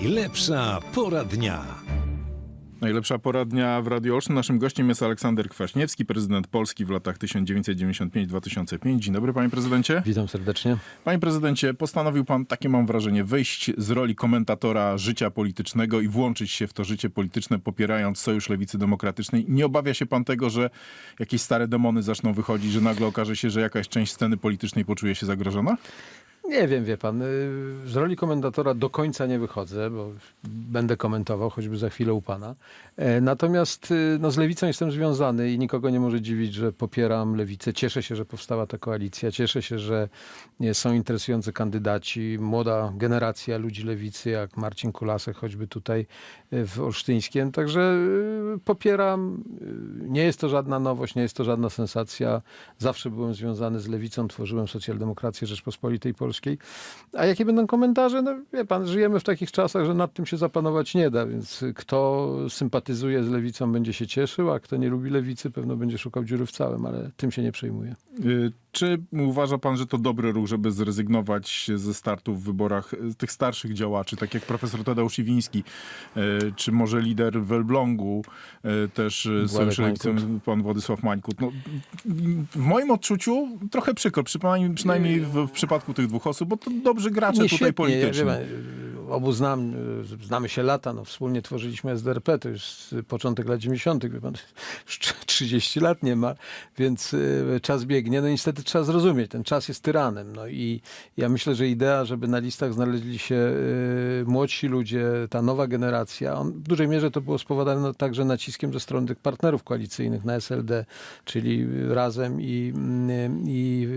Najlepsza pora dnia. Najlepsza pora dnia w Radio Olsztyn. Naszym gościem jest Aleksander Kwaśniewski, prezydent Polski w latach 1995-2005. Dzień dobry, panie prezydencie. Witam serdecznie. Panie prezydencie, postanowił pan, takie mam wrażenie, wyjść z roli komentatora życia politycznego i włączyć się w to życie polityczne, popierając Sojusz Lewicy Demokratycznej. Nie obawia się pan tego, że jakieś stare demony zaczną wychodzić, że nagle okaże się, że jakaś część sceny politycznej poczuje się zagrożona? Nie wiem, wie pan, y, z roli komentatora do końca nie wychodzę, bo będę komentował, choćby za chwilę u pana. E, Natomiast y, no, z lewicą jestem związany i nikogo nie może dziwić, że popieram lewicę. Cieszę się, że powstała ta koalicja. Cieszę się, że nie, są interesujący kandydaci, młoda generacja ludzi lewicy, jak Marcin Kulasek, choćby tutaj y, w Olsztyńskiem. Także y, popieram. Y, Nie jest to żadna nowość, nie jest to żadna sensacja. Zawsze byłem związany z lewicą, tworzyłem socjaldemokrację Rzeczpospolitej Polskiej. A jakie będą komentarze? No wie pan, żyjemy w takich czasach, że nad tym się zapanować nie da, więc kto sympatyzuje z lewicą będzie się cieszył, a kto nie lubi lewicy pewno będzie szukał dziury w całym, ale tym się nie przejmuję. Y, Czy uważa pan, że to dobry ruch, żeby zrezygnować ze startu w wyborach y, tych starszych działaczy, tak jak profesor Tadeusz Iwiński, y, czy może lider w Elblągu, y, też Władek Sojusz Lewicy, pan Władysław Mańkut. No, w moim odczuciu trochę przykro, przynajmniej, przynajmniej w, w przypadku tych dwóch osób, bo to dobrzy gracze tutaj świetnie, polityczni. Ja, obu znam, y, znamy się lata, no, wspólnie tworzyliśmy SDRP, to już początek lat 90., wie pan, już 30 lat nie ma, więc y, czas biegnie. No niestety trzeba zrozumieć, ten czas jest tyranem. No i ja myślę, że idea, żeby na listach znaleźli się y, młodsi ludzie, ta nowa generacja, on, w dużej mierze to było spowodowane także naciskiem ze strony tych partnerów koalicyjnych na SLD, czyli Razem i, i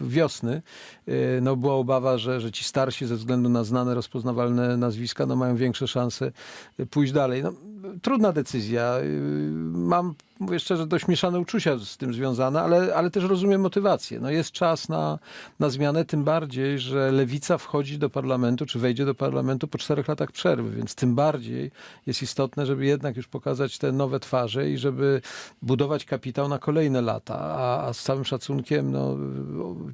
wiosny, y, no była obawa, że, że ci starsi ze względu na znane, rozpoznawalne nazwiska, no mają większe szanse pójść dalej. No, trudna decyzja. Y, Mam, mówię szczerze, dość mieszane uczucia z tym związane, ale, ale też rozumiem motywację. No jest czas na, na zmianę, tym bardziej, że lewica wchodzi do parlamentu, czy wejdzie do parlamentu po czterech latach przerwy, więc tym bardziej jest istotne, żeby jednak już pokazać te nowe twarze i żeby budować kapitał na kolejne lata. A, a z całym szacunkiem, no,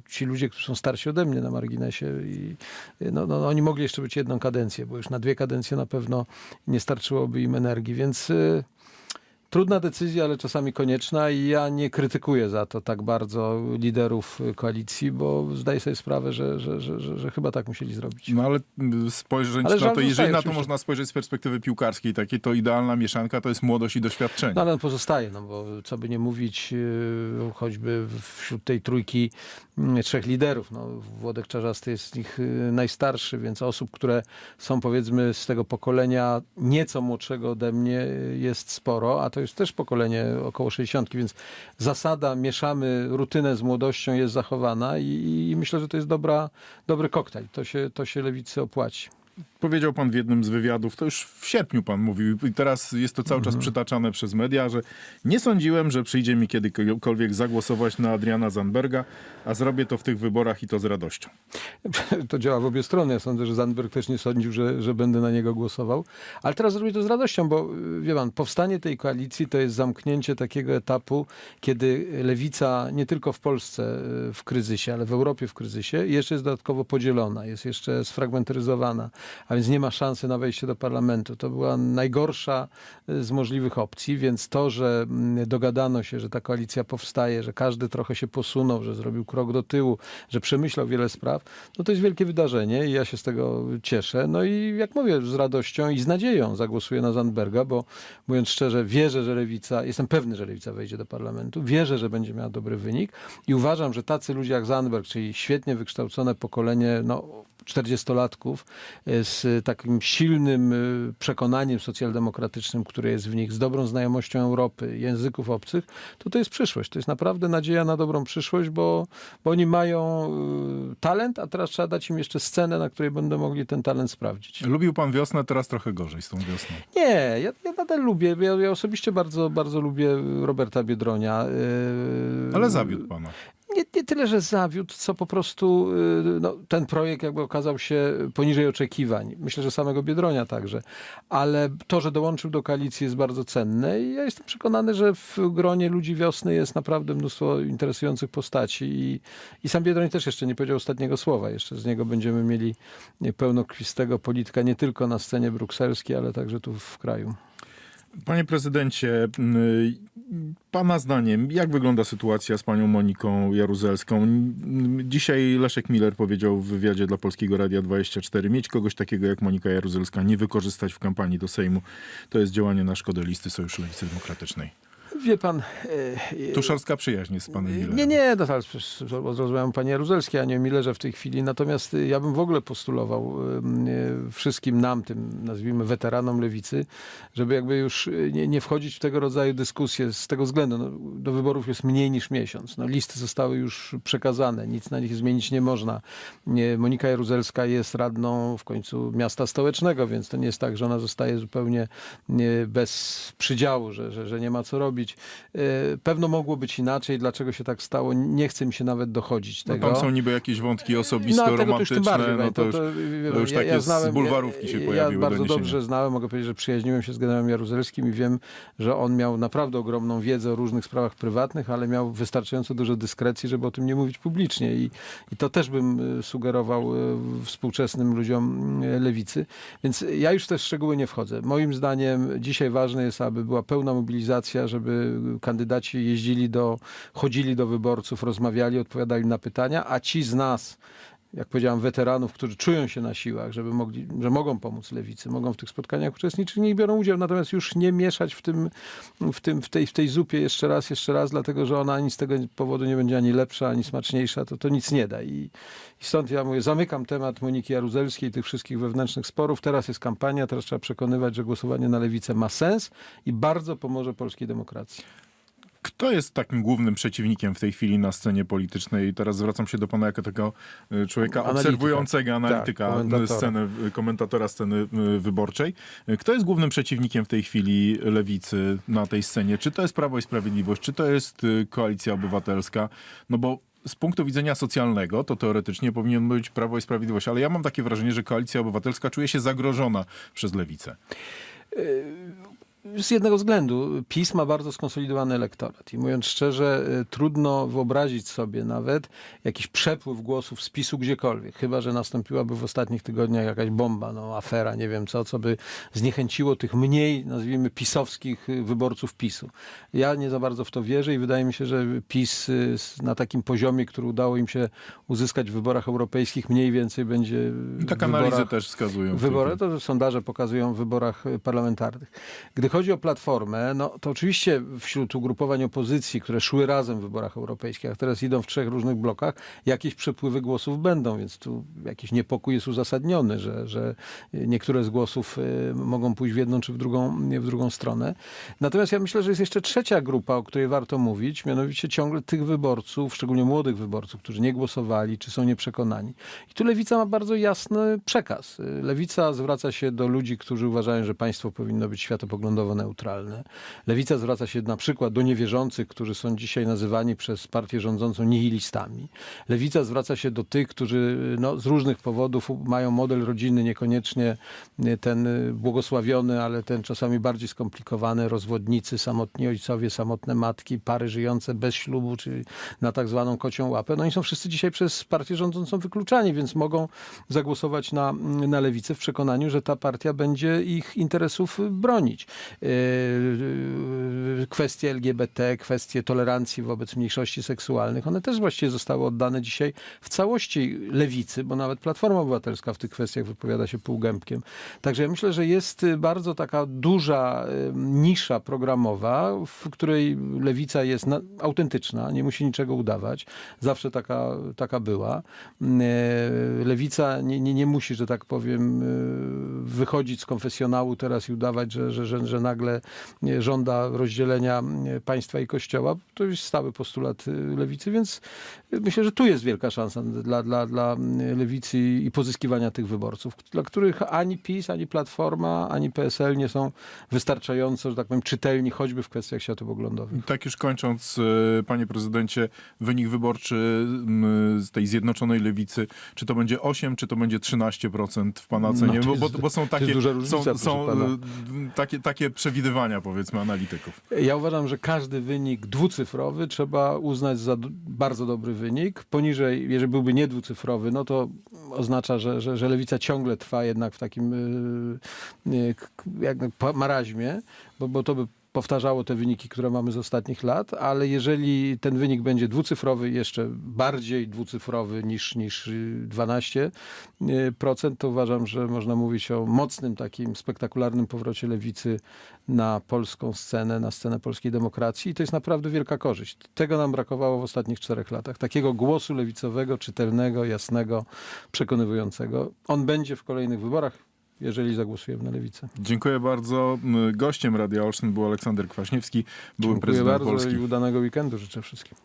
ci ludzie, którzy są starsi ode mnie na marginesie, i, no, no, oni mogli jeszcze być jedną kadencję, bo już na dwie kadencje na pewno nie starczyłoby im energii, więc y, trudna decyzja, ale czasami konieczna i ja nie krytykuję za to tak bardzo liderów y, koalicji, bo zdaję sobie sprawę, że, że, że, że, że chyba tak musieli zrobić. No ale y, spojrzeć Ale na to, jeżeli na to oczywiście. można spojrzeć z perspektywy piłkarskiej takiej, to idealna mieszanka to jest młodość i doświadczenie. No ale on pozostaje, no bo co by nie mówić, yy, choćby wśród tej trójki mm, trzech liderów. No, Włodek Czarzasty jest z nich yy, najstarszy, więc osób, które są powiedzmy z tego pokolenia nieco młodszego ode mnie yy, jest sporo, a to jest też pokolenie około 60, więc zasada mieszamy rutynę z młodością jest zachowana i, i myślę, że to jest dobra, dobry koktajl. To się, to się lewicy opłaci. Powiedział pan w jednym z wywiadów, to już w sierpniu pan mówił i teraz jest to cały Mhm. czas przytaczane przez media, że nie sądziłem, że przyjdzie mi kiedykolwiek zagłosować na Adriana Zandberga, a zrobię to w tych wyborach i to z radością. to działa w obie strony. Ja sądzę, że Zandberg też nie sądził, że, że będę na niego głosował. Ale teraz zrobię to z radością, bo y, wie pan, powstanie tej koalicji to jest zamknięcie takiego etapu, kiedy lewica nie tylko w Polsce y, w kryzysie, ale w Europie w kryzysie jeszcze jest dodatkowo podzielona, jest jeszcze sfragmentaryzowana, a więc nie ma szansy na wejście do parlamentu. To była najgorsza y, z możliwych opcji, więc to, że mm, dogadano się, że ta koalicja powstaje, że każdy trochę się posunął, że zrobił krok do tyłu, że przemyślał wiele spraw, no to jest wielkie wydarzenie i ja się z tego cieszę. No i jak mówię, z radością i z nadzieją zagłosuję na Zandberga, bo mówiąc szczerze, wierzę, że lewica, jestem pewny, że lewica wejdzie do parlamentu, wierzę, że będzie miała dobry wynik i uważam, że tacy ludzie jak Zandberg, czyli świetnie wykształcone pokolenie, no 40-latków e, z takim silnym e, przekonaniem socjaldemokratycznym, które jest w nich, z dobrą znajomością Europy, języków obcych, to to jest przyszłość. To jest naprawdę nadzieja na dobrą przyszłość, bo, bo oni mają e, talent, a teraz trzeba dać im jeszcze scenę, na której będą mogli ten talent sprawdzić. Lubił pan wiosnę, teraz trochę gorzej z tą wiosną. Nie, ja, ja nadal lubię. Ja, ja osobiście bardzo, bardzo lubię Roberta Biedronia. Ale zawiódł pana. Nie, tyle, że zawiódł, co po prostu y, no, ten projekt jakby okazał się poniżej oczekiwań. Myślę, że samego Biedronia także. Ale to, że dołączył do koalicji jest bardzo cenne i ja jestem przekonany, że w gronie ludzi wiosny jest naprawdę mnóstwo interesujących postaci i, i sam Biedroń też jeszcze nie powiedział ostatniego słowa. Jeszcze z niego będziemy mieli pełnokrwistego polityka nie tylko na scenie brukselskiej, ale także tu w kraju. Panie prezydencie, pana zdaniem, jak wygląda sytuacja z panią Moniką Jaruzelską? Dzisiaj Leszek Miller powiedział w wywiadzie dla Polskiego Radia 24, mieć kogoś takiego jak Monika Jaruzelska, nie wykorzystać w kampanii do Sejmu, to jest działanie na szkodę listy Sojuszu Lewicy Demokratycznej. Wie pan... e, Tuszarska przyjaźń jest z panem Millerem. Nie, nie, no, przecież rozmawiam panie Jaruzelskiej, a nie o Millerze w tej chwili. Natomiast y, ja bym w ogóle postulował y, wszystkim nam, tym nazwijmy weteranom lewicy, żeby jakby już y, nie, nie wchodzić w tego rodzaju dyskusje z tego względu. No, do wyborów jest mniej niż miesiąc. No, listy zostały już przekazane, nic na nich zmienić nie można. Nie, Monika Jaruzelska jest radną w końcu miasta stołecznego, więc to nie jest tak, że ona zostaje zupełnie nie, bez przydziału, że, że, że nie ma co robić. E, Pewno mogło być inaczej. Dlaczego się tak stało? Nie chce mi się nawet dochodzić No tego. tam są niby jakieś wątki osobiste, No, tego to już romantyczne, bardziej. no to już, to już takie z bulwarówki się pojawiły Ja bardzo doniesienia. dobrze znałem, mogę powiedzieć, że przyjaźniłem się z generałem Jaruzelskim i wiem, że on miał naprawdę ogromną wiedzę o różnych sprawach prywatnych, ale miał wystarczająco dużo dyskrecji, żeby o tym nie mówić publicznie. I, i to też bym y, sugerował y, współczesnym ludziom y, lewicy. Więc ja już w te szczegóły nie wchodzę. Moim zdaniem dzisiaj ważne jest, aby była pełna mobilizacja, żeby kandydaci jeździli do, chodzili do wyborców, rozmawiali, odpowiadali na pytania, a ci z nas, jak powiedziałem, weteranów, którzy czują się na siłach, żeby mogli, że mogą pomóc lewicy, mogą w tych spotkaniach uczestniczyć, niech biorą udział, natomiast już nie mieszać w, tym, w, tym, w, tej, w tej zupie jeszcze raz, jeszcze raz, dlatego że ona ani z tego powodu nie będzie ani lepsza, ani smaczniejsza, to to nic nie da. I, i stąd ja mówię, zamykam temat Moniki Jaruzelskiej, tych wszystkich wewnętrznych sporów. Teraz jest kampania, teraz trzeba przekonywać, że głosowanie na lewicę ma sens i bardzo pomoże polskiej demokracji. Kto jest takim głównym przeciwnikiem w tej chwili na scenie politycznej? Teraz zwracam się do pana jako tego y, człowieka Analityka. obserwującego, analityka, Tak, komentatora. scenę, y, komentatora sceny wyborczej. Kto jest głównym przeciwnikiem w tej chwili lewicy na tej scenie? Czy to jest Prawo i Sprawiedliwość, czy to jest Koalicja Obywatelska? No bo z punktu widzenia socjalnego, to teoretycznie powinien być Prawo i Sprawiedliwość, ale ja mam takie wrażenie, że Koalicja Obywatelska czuje się zagrożona przez lewicę. Z jednego względu. PiS ma bardzo skonsolidowany elektorat i mówiąc szczerze, y, trudno wyobrazić sobie nawet jakiś przepływ głosów z PiSu gdziekolwiek, chyba że nastąpiłaby w ostatnich tygodniach jakaś bomba, no, afera, nie wiem co, co by zniechęciło tych mniej, nazwijmy, pisowskich y, wyborców PiSu. Ja nie za bardzo w to wierzę i wydaje mi się, że PiS y, na takim poziomie, który udało im się uzyskać w wyborach europejskich, mniej więcej będzie I tak analizy też wskazują. Wybory to sondaże pokazują w wyborach parlamentarnych. Gdy chodzi o Platformę, no to oczywiście wśród ugrupowań opozycji, które szły razem w wyborach europejskich, a teraz idą w trzech różnych blokach, jakieś przepływy głosów będą, więc tu jakiś niepokój jest uzasadniony, że, że niektóre z głosów y, mogą pójść w jedną czy w drugą, w drugą stronę. Natomiast ja myślę, że jest jeszcze trzecia grupa, o której warto mówić, mianowicie ciągle tych wyborców, szczególnie młodych wyborców, którzy nie głosowali, czy są nieprzekonani. I tu Lewica ma bardzo jasny przekaz. Lewica zwraca się do ludzi, którzy uważają, że państwo powinno być światopoglądowo neutralne. Lewica zwraca się na przykład do niewierzących, którzy są dzisiaj nazywani przez partię rządzącą nihilistami. Lewica zwraca się do tych, którzy no, z różnych powodów mają model rodziny niekoniecznie y, ten y, błogosławiony, ale ten czasami bardziej skomplikowany, rozwodnicy, samotni ojcowie, samotne matki, pary żyjące bez ślubu, czy na tak zwaną kocią łapę. No oni są wszyscy dzisiaj przez partię rządzącą wykluczani, więc mogą zagłosować na, na lewicę w przekonaniu, że ta partia będzie ich interesów bronić. Yy, Kwestie LGBT, kwestie tolerancji wobec mniejszości seksualnych, one też właściwie zostały oddane dzisiaj w całości lewicy, bo nawet Platforma Obywatelska w tych kwestiach wypowiada się półgębkiem. Także ja myślę, że jest y, bardzo taka duża y, nisza programowa, w której lewica jest na, autentyczna, nie musi niczego udawać. Zawsze taka, taka była. Y, Lewica nie, nie, nie musi, że tak powiem, y, wychodzić z konfesjonału teraz i udawać, że, że, że, że że nagle nie, żąda rozdzielenia nie, państwa i kościoła. To jest stały postulat y, lewicy, więc myślę, że tu jest wielka szansa dla, dla, dla lewicy i pozyskiwania tych wyborców, dla których ani PiS, ani Platforma, ani PSL nie są wystarczająco, że tak powiem, czytelni, choćby w kwestiach światopoglądowych. Tak już kończąc, e, panie prezydencie, wynik wyborczy z tej zjednoczonej lewicy, czy to będzie 8, czy to będzie 13% w pana ocenie? No bo, bo, są takie, różnica, są, są pana. e, takie, takie przewidywania, powiedzmy, analityków. Ja uważam, że każdy wynik dwucyfrowy trzeba uznać za bardzo dobry wynik. Poniżej, jeżeli byłby nie dwucyfrowy, no to oznacza, że, że, że lewica ciągle trwa jednak w takim yy, yy, marazmie, bo, bo to by powtarzało te wyniki, które mamy z ostatnich lat, ale jeżeli ten wynik będzie dwucyfrowy, jeszcze bardziej dwucyfrowy niż, niż yy, 12%, yy, procent, to uważam, że można mówić o mocnym takim spektakularnym powrocie lewicy na polską scenę, na scenę polskiej demokracji i to jest naprawdę wielka korzyść. Tego nam brakowało w ostatnich czterech latach. Takiego głosu lewicowego, czytelnego, jasnego, przekonywującego. On będzie w kolejnych wyborach, jeżeli zagłosujemy na lewicę. Dziękuję bardzo. Gościem Radia Olsztyn był Aleksander Kwaśniewski, były Dziękuję prezydent bardzo Polski. i udanego weekendu życzę wszystkim.